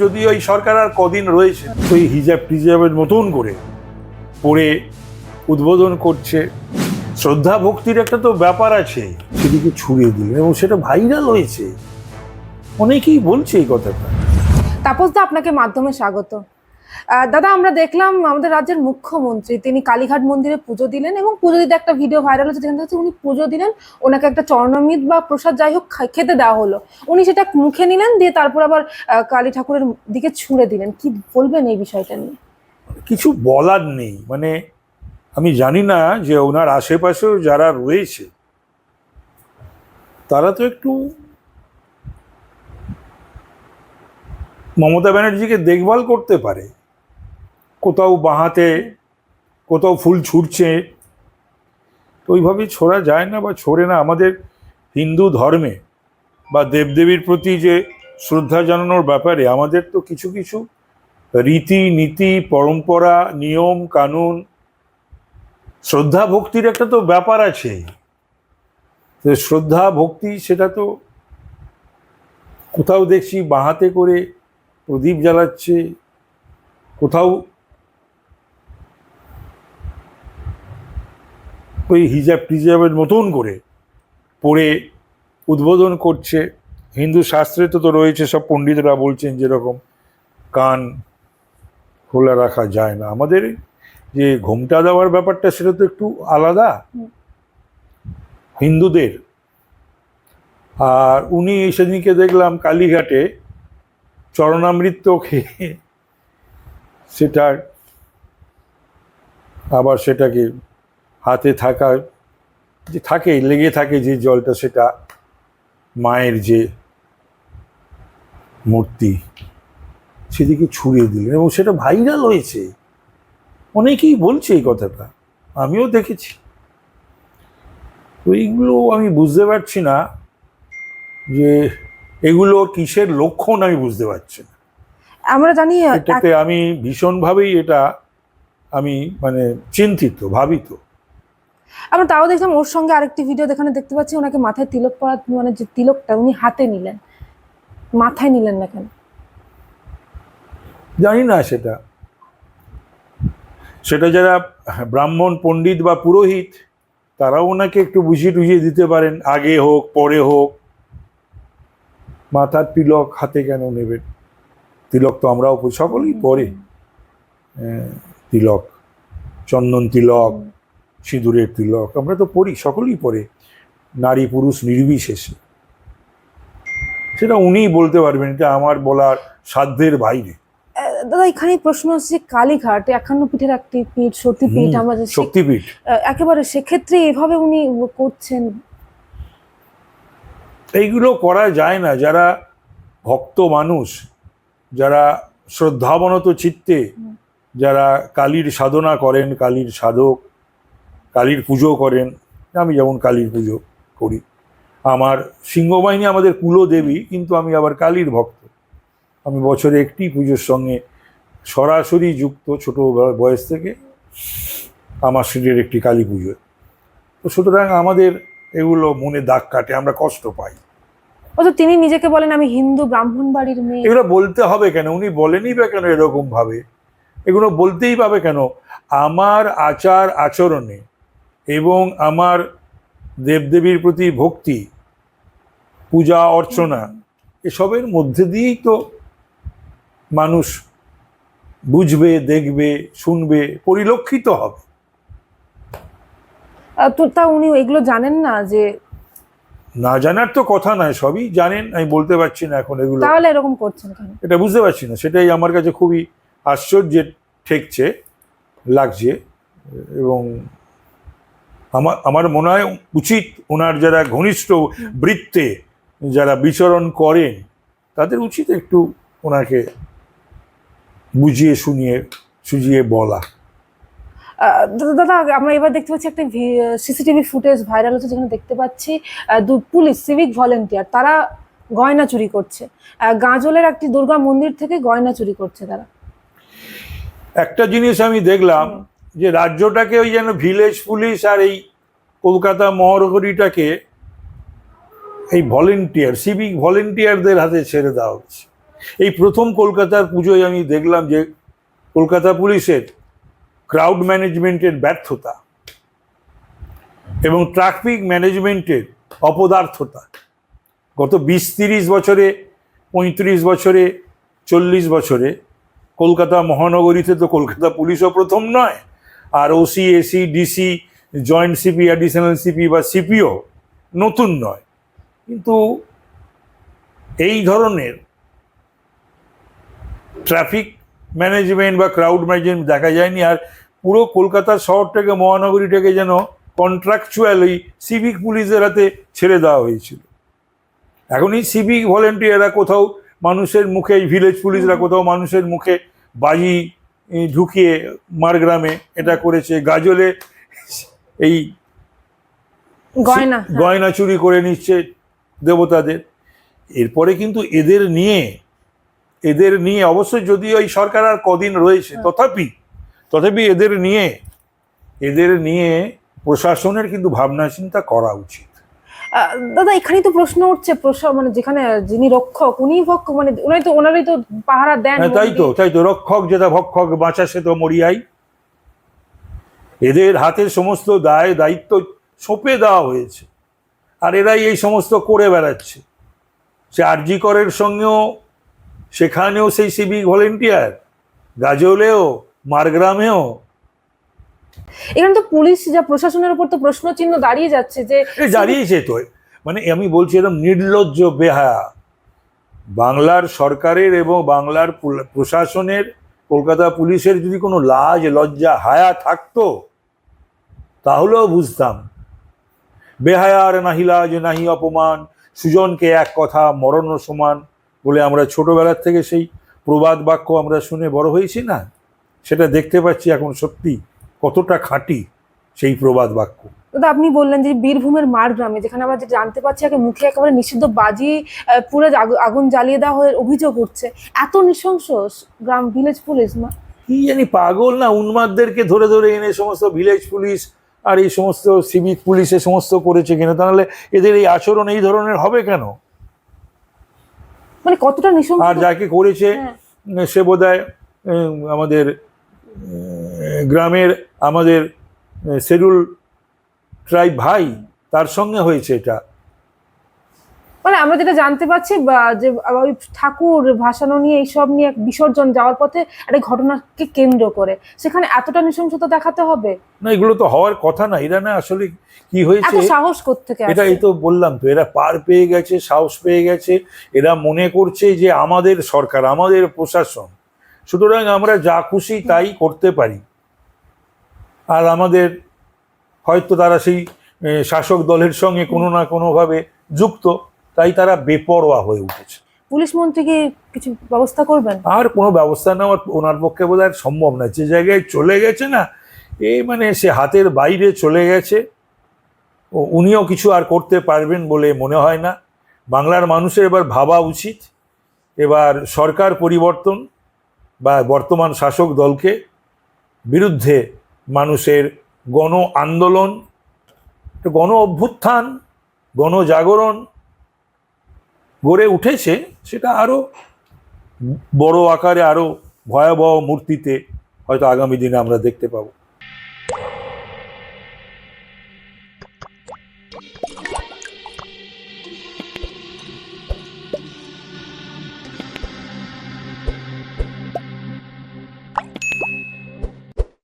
যদি ওই সরকার আর কদিন রয়েছে ওই হিজাব টিজাবের মতন করে পড়ে উদ্বোধন করছে, শ্রদ্ধা ভক্তির একটা তো ব্যাপার আছে, সেদিকে ছুড়িয়ে দিল এবং সেটা ভাইরাল হয়েছে। অনেকেই বলছে এই কথাটা। তাপসদা আপনাকে মাধ্যমে স্বাগত। দাদা, আমরা দেখলাম আমাদের রাজ্যের মুখ্যমন্ত্রী, তিনি কালীঘাট মন্দিরে পুজো দিলেন এবং পুজো দিতে একটা ভিডিও ভাইরাল হচ্ছে যেখানে যাচ্ছে উনি পুজো দিলেন, ওনাকে একটা চরণমিত বা প্রসাদ যাই হোক খেতে দেওয়া হলো। উনি সেটা মুখে নিলেন, দিয়ে তারপর আবার কালী ঠাকুরের দিকে ছুঁড়ে দিলেন। কি বলবেন এই বিষয়টা নিয়ে? কিছু বলার নেই। মানে আমি জানি না যে ওনার আশেপাশেও যারা রয়েছে, তারা তো একটু মমতা ব্যানার্জিকে দেখভাল করতে পারে। কোথাও বাঁহাতে, কোথাও ফুল ছুটছে। তো ওইভাবে ছোড়া যায় না বা ছোড়ে না। আমাদের হিন্দু ধর্মে বা দেবদেবীর প্রতি যে শ্রদ্ধা জানানোর ব্যাপারে আমাদের তো কিছু কিছু রীতি, নীতি, পরম্পরা, নিয়ম, কানুন, শ্রদ্ধা ভক্তির একটা তো ব্যাপার আছে। শ্রদ্ধা, ভক্তি, সেটা তো কোথাও দেখছি বাঁহাতে করে প্রদীপ জ্বালাচ্ছে, কোথাও ওই হিজাব টিজাবের মতন করে পড়ে উদ্বোধন করছে। হিন্দু শাস্ত্রে তো তো রয়েছে, সব পণ্ডিতরা বলছেন যেরকম, কান খোলা রাখা যায় না। আমাদের যে ঘোমটা দেওয়ার ব্যাপারটা সেটা তো একটু আলাদা। হিন্দুদের। আর উনি সেদিনকে দেখলাম কালীঘাটে চরণামৃত খেয়ে সেটা আবার সেটাকে হাতে থাকা যে থাকে লেগে থাকে যে জলটা সেটা মায়ের যে মূর্তি সেদিকে ছুড়িয়ে দিলেন এবং সেটা ভাইরাল হয়েছে। অনেকেই বলছে এই কথাটা আমিও দেখেছি। তো এইগুলো আমি বুঝতে পারছি না যে এগুলো কিসের লক্ষণ আমি বুঝতে পারছি না। আমরা জানি এটাতে আমি ভীষণভাবেই এটা আমি মানে চিন্তিত ভাবিত। আমরা তাও দেখলাম ওর সঙ্গে আরেকটি ভিডিও দেখানে দেখতে পাচ্ছি ওনাকে মাথায় তিলক পরা মানে যে তিলকটা উনি হাতে নিলেন। মাথায় নিলেন না কেন? জানি না সেটা। সেটা যারা ব্রাহ্মণ পণ্ডিত বা পুরোহিত তারাও ওনাকে একটু বুঝিয়ে টুঝিয়ে দিতে পারেন আগে হোক পরে হোক। মাথার তিলক হাতে কেন নেবেন তিলক তো আমরাও সকলেই পরে। আহ, তিলক চন্দন তিলক সিঁদুরের তিলক। আমরা তো পড়ি সকলেই পড়ে। নারী পুরুষ নির্বিশেষে। সেটা উনিই বলতে পারবেন এটা আমার বলার সাধ্যের বাইরে। দাদা এখানেই প্রশ্ন হচ্ছে কালীঘাট একান্ন পীঠের একটি পীঠ সতী পীঠ আমরা শক্তিপীঠ। একেবারে সেক্ষেত্রে এভাবে উনি করছেন। এইগুলো করা যায় না। যারা ভক্ত মানুষ যারা শ্রদ্ধাবনত চিত্তে যারা কালীর সাধনা করেন কালীর সাধক কালীর পুজো করেন আমি যেমন কালীর পুজো করি। আমার সিংহবাহিনী আমাদের কুলদেবী কিন্তু আমি আবার কালীর ভক্ত। আমি বছরে একটি পুজোর সঙ্গে সরাসরি যুক্ত ছোট বয়স থেকে আমার শরীরের একটি কালী পুজো। তো সুতরাং আমাদের এগুলো মনে দাগ কাটে আমরা কষ্ট পাই। অথচ তিনি নিজেকে বলেন আমি হিন্দু ব্রাহ্মণ বাড়ির মেয়ে। এগুলো বলতে হবে কেন? উনি বলেনই বা কেন এরকম ভাবে এগুলো বলতেই পাবে কেন? আমার আচার আচরণে এবং আমার দেবদেবীর প্রতি ভক্তি পূজা অর্চনা এসবের মধ্যে দিয়েই তো মানুষ বুঝবে দেখবে শুনবে পরিলক্ষিত হবে। তো তা উনি এগুলো জানেন না যে না জানার তো কথা নয় সবই জানেন আমি বলতে পারছি না এখন এগুলো। তাহলে এরকম করছেন কেন? এটা বুঝতে পারছি না সেটাই আমার কাছে খুবই আশ্চর্যের ঠেকছে লাগছে এবং আমার আমার মনে হয় উচিত ওনার যারা ঘনিষ্ঠ বৃত্তে যারা বিচরণ করেন তাদের উচিত একটু ওনাকে বুঝিয়ে শুনিয়ে সুজিয়ে বলা। দাদা আমরা এবার দেখতে পাচ্ছি একটা সিসিটিভি ফুটেজ ভাইরাল হচ্ছে যেখানে দেখতে পাচ্ছি দু পুলিশ সিভিক ভলেন্টিয়ার তারা গয়না চুরি করছে। গাজলের একটি দুর্গা মন্দির থেকে গয়না চুরি করছে তারা। একটা জিনিস আমি দেখলাম যে রাজ্যটাকে ওই যেন ভিলেজ পুলিশ আর এই কলকাতা মহানগরীটাকে এই ভলেন্টিয়ার সিভিক ভলেন্টিয়ারদের হাতে ছেড়ে দেওয়া হচ্ছে। এই প্রথম কলকাতার পুজোয় আমি দেখলাম যে কলকাতা পুলিশের ক্রাউড ম্যানেজমেন্টের ব্যর্থতা এবং ট্রাফিক ম্যানেজমেন্টের অপদার্থতা। গত বিশ তিরিশ বছরে, পঁয়ত্রিশ বছরে, চল্লিশ বছরে কলকাতা মহানগরীতে তো কলকাতা পুলিশও প্রথম নয়। আর OC AC DC joint CP additional CP বা সিপিও নতুন নয়। কিন্তু এই ধরনের ট্রাফিক ম্যানেজমেন্ট বা ক্রাউড ম্যানেজমেন্ট দেখা যায়নি আর পুরো কলকাতা শহরটাকে, মহানগরীটাকে যেন কন্ট্রাকচুয়াল ওই সিভিক পুলিশের হাতে ছেড়ে দেওয়া হয়েছিল। এখন এই সিভিক ভলেন্টিয়াররা কোথাও মানুষের মুখে ভিলেজ পুলিশরা কোথাও মানুষের মুখে বাজি ঢুকিয়ে মারগ্রামে এটা করেছে। গাজলে এই গয়না। হ্যাঁ। গয়না চুরি করে নিচ্ছে দেবতাদের। এরপরে কিন্তু এদের নিয়ে এদের নিয়ে অবশ্যই যদি ওই সরকার আর কদিন রয়েছে তথাপি তথাপি এদের নিয়ে এদের নিয়ে প্রশাসনের কিন্তু ভাবনা চিন্তা করা উচিত। দাদা এখানেই তো প্রশ্ন উঠছে প্রশ্ন মানে যেখানে যিনি রক্ষক উনি ভক্ষক মানে উনি তো ওনারই তো পাহারা দেন হ্যাঁ তাই তো তাই তো রক্ষক যেটা ভক্ষক বাঁচা সে তো মরিয়াই। এদের হাতে সমস্ত দায় দায়িত্ব সঁপে দেওয়া হয়েছে। আর এরাই এই সমস্ত করে বেড়াচ্ছে। সে আরজি করের সঙ্গেও সেখানেও সেই সিভিক ভলেন্টিয়ার গাজলেও মারগ্রামেও এখানে তো পুলিশ যা প্রশাসনের উপর তো প্রশ্ন চিহ্ন দাঁড়িয়ে যাচ্ছে যে দাঁড়িয়েছে তো। মানে আমি বলছি এরকম নির্লজ্জ বেহায়া। বাংলার সরকারের এবং বাংলার প্রশাসনের, কলকাতা পুলিশের যদি কোনো লাজ, লজ্জা, হায়া থাকতো, তাহলেও বুঝতাম। বেহায়ার নাহি লাজ, নাহি অপমান, সুজনকে এক কথা মরণ সমান বলে আমরা ছোটবেলার থেকে সেই প্রবাদ বাক্য আমরা শুনে বড় হয়েছি না? সেটা দেখতে পাচ্ছি এখন সত্যি। কতটা খাঁটি সেই প্রবাদ বাক্য। দাদা আপনি বললেন যে বীরভূমের মার গ্রামে যেখানে আমরা জানতে পারছি আগে মুখে একেবারে নিষিদ্ধ বাজি পুরো আগুন জ্বালিয়ে দেওয়া হয়ে অভিযোগ উঠছে এত নৃশংস গ্রাম ভিলেজ পুলিশ না কি জানি পাগল না উন্মাদদেরকে ধরে ধরে এনে সমস্ত ভিলেজ পুলিশ আর এই সমস্ত সিভিক পুলিশ এ সমস্ত করেছে কিনা তাহলে এদের এই আচরণ এই ধরনের হবে কেন? মানে কতটা নৃশংস আর যাকে করেছে হ্যাঁ। সে বোধ আমাদের গ্রামের আমাদের শেডিউল ট্রাইব ভাই তার সঙ্গে হয়েছে এটা। মানে আমরা যেটা জানতে পারছি বা যে ওই ঠাকুর ভাসানো নিয়ে এইসব নিয়ে এক বিসর্জন যাওয়ার পথে একটা ঘটনাকে কেন্দ্র করে। সেখানে এতটা নৃশংসতা দেখাতে হবে? না এগুলো তো হওয়ার কথা না। এরা না আসলে কি হয়েছে? সাহস কোত্থেকে এটা এই তো বললাম তো এরা পার পেয়ে গেছে সাহস পেয়ে গেছে। এরা মনে করছে যে আমাদের সরকার আমাদের প্রশাসন। সুতরাং আমরা যা খুশি তাই করতে পারি। আর আমাদের হয়তো তারা সেই শাসক দলের সঙ্গে কোনো না কোনোভাবে যুক্ত তাই তারা বেপরোয়া হয়ে উঠেছে। পুলিশ মন্ত্রী কি কিছু ব্যবস্থা করবেন? আর কোনো ব্যবস্থা নেওয়ার ওনার পক্ষে বোধ হয় সম্ভব না। যে জায়গায় চলে গেছে না এ মানে সে হাতের বাইরে চলে গেছে ও উনিও কিছু আর করতে পারবেন বলে মনে হয় না। বাংলার মানুষের এবার ভাবা উচিত। এবার সরকার পরিবর্তন বা বর্তমান শাসক দলকে বিরুদ্ধে মানুষের গণ আন্দোলন গণ অভ্যুত্থান গণজাগরণ গড়ে উঠেছে, সেটা আরও বড় আকারে আরও ভয়াবহ মূর্তিতে হয়তো আগামী দিনে আমরা দেখতে পাবো।